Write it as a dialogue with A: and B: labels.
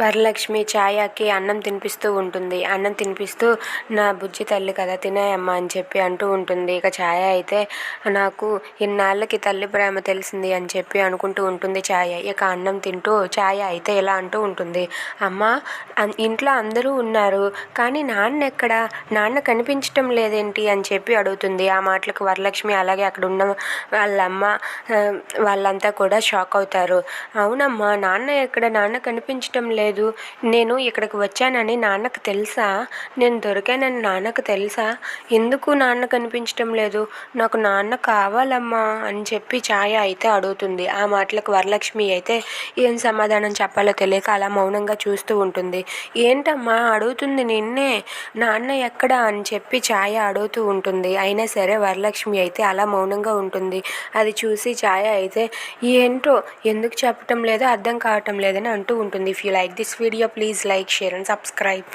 A: వరలక్ష్మి ఛాయకి అన్నం తినిపిస్తూ ఉంటుంది. అన్నం తినిపిస్తూ నా బుజ్జి తల్లి కదా తినేయమ్మా అని చెప్పి అంటూ ఉంటుంది. ఇక ఛాయ అయితే నాకు ఇన్నాళ్ళకి తల్లి ప్రేమ తెలిసింది అని చెప్పి అనుకుంటూ ఉంటుంది ఛాయ. ఇక అన్నం తింటూ ఛాయ అయితే ఇలా అంటూ ఉంటుంది. అమ్మ ఇంట్లో అందరూ ఉన్నారు కానీ నాన్న ఎక్కడ నాన్న కనిపించటం లేదేంటి? అని చెప్పి అడుగుతుంది. ఆ మాటలకు వరలక్ష్మి అలాగే అక్కడ ఉన్న వాళ్ళమ్మ వాళ్ళంతా కూడా షాక్ అవుతారు. అవునమ్మా నాన్న ఎక్కడ? నాన్న కనిపించటం లేదు నేను ఇక్కడికి వచ్చానని నాన్నకు తెలుసా? నేను దొరికానని నాన్నకు తెలుసా? ఎందుకు నాన్న కనిపించటం లేదు? నాకు నాన్న కావాలమ్మా అని చెప్పి ఛాయ అయితే అడుగుతుంది. ఆ మాటలకు వరలక్ష్మి అయితే ఏం సమాధానం చెప్పాలో తెలియక అలా మౌనంగా చూస్తూ ఉంటుంది. ఏంటమ్మా? అడుగుతుంది నిన్నే. నాన్న ఎక్కడ? అని చెప్పి ఛాయ అడుగుతూ ఉంటుంది. అయినా సరే వరలక్ష్మి అయితే అలా మౌనంగా ఉంటుంది. అది చూసి ఛాయ అయితే ఏంటో? ఎందుకు చెప్పటం లేదో? అర్థం కావటం లేదని అంటూ ఉంటుంది. If you like like this video please like share and subscribe.